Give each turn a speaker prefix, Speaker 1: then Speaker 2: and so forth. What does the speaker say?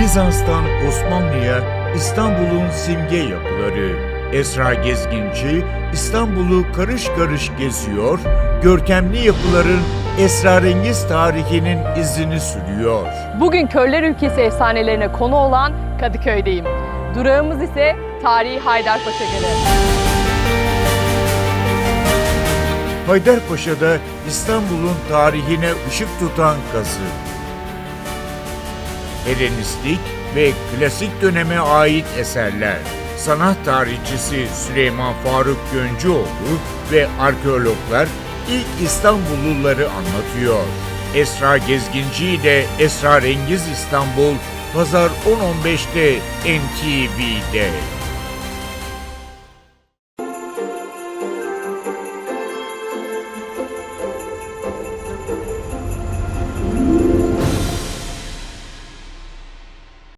Speaker 1: Bizans'tan Osmanlı'ya İstanbul'un simge yapıları. Esra Gezginci İstanbul'u karış karış geziyor, görkemli yapıların esrarengiz tarihinin izini sürüyor.
Speaker 2: Bugün Körler Ülkesi efsanelerine konu olan Kadıköy'deyim. Durağımız ise tarihi Haydarpaşa Gölü.
Speaker 1: Haydarpaşa'da İstanbul'un tarihine ışık tutan kazı. Helenistik ve klasik döneme ait eserler. Sanat tarihçisi Süleyman Faruk Göncüoğlu ve arkeologlar ilk İstanbulluları anlatıyor. Esra Gezginci ile Esrarengiz İstanbul Pazar 10.15'te NTV'de.